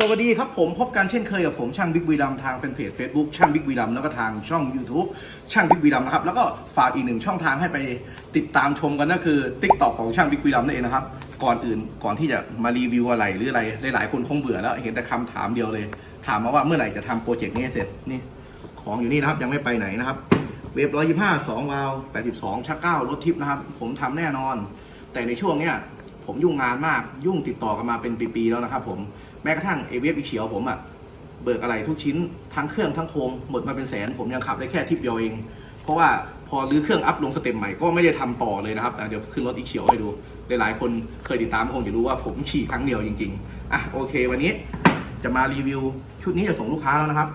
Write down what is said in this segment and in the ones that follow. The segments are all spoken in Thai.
สวัสดีครับผมพบกันเช่นเคยกับผมช่างบิ๊กวีรัมทางแฟนเพจ Facebook ช่างบิ๊กวีรัมแล้วก็ทางช่อง YouTube ช่างบิ๊กวีรัมนะครับแล้วก็ฝากอีกหนึ่งช่องทางให้ไปติดตามชมกันก็คือ Tik t o k ของช่างบิ๊กวีรัมนั่นเองนะครับ ก่อนอื่นก่อนที่จะมารีวิวอะไรหรืออะไรหลายๆคนคงเบื่อแล้วเห็นแต่คำถามเดียวเลย ถามมาว่าเมื่อไหร่จะทำโปรเจกต์นี้เสร็จนี่ของอยู่นี่นะครับยังไม่ไปไหนนะครับเวฟร้อยยี่ห้าสองวาล์วแปดสิบสองชักเก้ารถทิปนะครับผมทำแน่นอน แต่ในช่วงเนี้ย ผมยุ่งงานมากยุ่งติดต่อกันมาเป็นปีๆแล้วนะครับผมแม้กระทั่งเอเวฟอีเฉียวผมอะเบิกอะไรทุกชิ้นทั้งเครื่องทั้งโครงหมดมาเป็นแสน ผมยังขับได้แค่ทิปเดียวเอง เพราะว่าพอรื้อเครื่องอัพลงสเต็ปใหม่ก็ไม่ได้ทำต่อเลยนะครับเดี๋ยวขึ้นรถอีเฉียวให้ดู หลายๆ คนเคยติดตามคงจะรู้ว่าผมขี่ครั้งเดียวจริงๆอะโอเค วันนี้จะมารีวิว ชุดนี้จะส่งลูกค้าแล้วนะครับ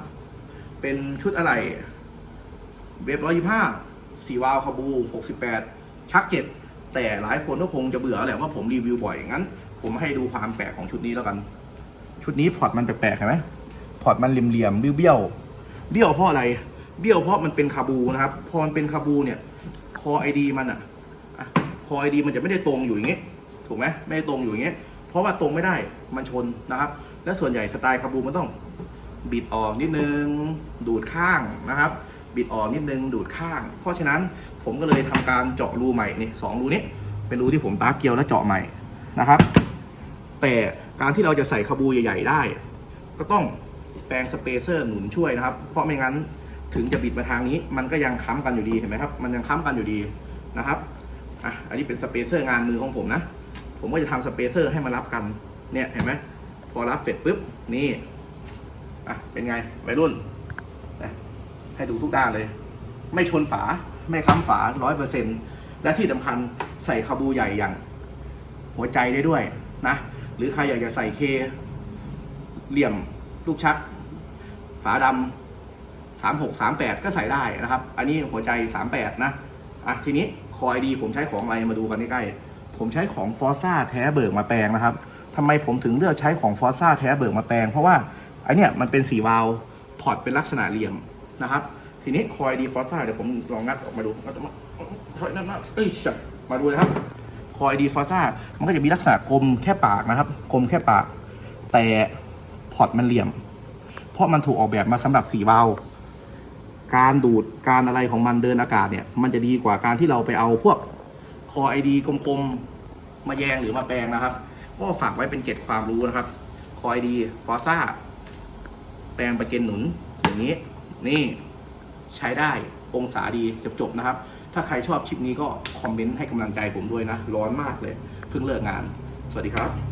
เป็นชุดอะไรเวฟร้อยยี่ห้าสี่วาล์วคาบูหกสิบแปดชักเจ็ด แต่หลายคนก็คงจะเบื่อแหละว่าผมรีวิวบ่อยงั้น ผมให้ดูความแปลกของชุดนี้แล้วกัน ชุดนี้พอร์ตมันแปลกๆเห็นไหมพอร์ตมันเหลี่ยมๆเบี้ยวๆเบี้ยวเพราะอะไร เบี้ยวเพราะมันเป็นคาบูนะครับพอมันเป็นคาบูเนี่ยคอไอดีมันอะอะคอไอดีมันจะไม่ได้ตรงอยู่อย่างเงี้ยถูกไหมไม่ได้ตรงอยู่อย่างเงี้ยเพราะว่าตรงไม่ได้มันชนนะครับ และส่วนใหญ่สไตล์คาบูมันต้องบิดออกนิดนึงดูดข้างนะครับ บิดออกนิดนึงดูดข้าง เพราะฉะนั้นผมก็เลยทำการเจาะรูใหม่นี่สองรูนี้ เป็นรูที่ผมตาเกลียวและเจาะใหม่นะครับ แต่การที่เราจะใส่คาบูใหญ่ ๆ ได้ ก็ต้องแปรงสเปเซอร์หนุนช่วยนะครับ เพราะไม่งั้นถึงจะบิดมาทางนี้ มันก็ยังค้ำกันอยู่ดีเห็นไหมครับมันยังค้ำกันอยู่ดีนะครับอะอันนี้เป็นสเปเซอร์งานมือของผมนะ ผมก็จะทำสเปเซอร์ให้มารับกันเนี่ยเห็นไหมพอรับเสร็จปุ๊บนี่อะเป็นไงวัยรุ่นนะ ให้ดูทุกด้านเลย ไม่ชนฝา ไม่ค้ำฝาร้อยเปอร์เซ็นและที่สำคัญใส่คาบูใหญ่อย่าง หัวใจได้ด้วยนะ หรือใครอยากจะใส่เค เหลี่ยมลูกชัก ฝาดำสามหกสามแปดก็ใส่ได้นะครับ อันนี้หัวใจสามแปดนะอะทีนี้คอยดีผมใช้ของอะไรมาดูกันใกล้ๆผมใช้ของฟอร์ซ่าแท้เบิกมาแปลงนะครับทำไมผมถึงเลือกใช้ของฟอร์ซ่าแท้เบิกมาแปลง เพราะว่าไอเนี้ยมันเป็นสีวาลพอร์ตเป็นลักษณะเหลี่ยม นะครับ ทีนี้คอยดีฟอร์ซ่าเดี๋ยวผมลองงัดออกมาดูงัดออกมาถอยนั่นนะเอ้ยจับมาดูนะครับ คอยดีฟอร์ซ่ามันก็จะมีลักษณะกลมแค่ปากนะครับกลมแค่ปาก แต่พอร์ตมันเหลี่ยม เพราะมันถูกออกแบบมาสำหรับสีวาล์วการดูดการอะไรของมันเดินอากาศเนี่ย มันจะดีกว่าการที่เราไปเอาพวกคอไอดีกลมๆ มาแยงหรือมาแปลงนะครับ ก็ฝากไว้เป็นเกร็ดความรู้นะครับ คอไอดีฟอซ่าแปลงประเจนหนุนอย่างนี้ นี่ใช้ได้องศาดีจบๆนะครับ ถ้าใครชอบคลิปนี้ก็คอมเมนต์ให้กำลังใจผมด้วยนะ ร้อนมากเลย เพิ่งเลิกงาน สวัสดีครับ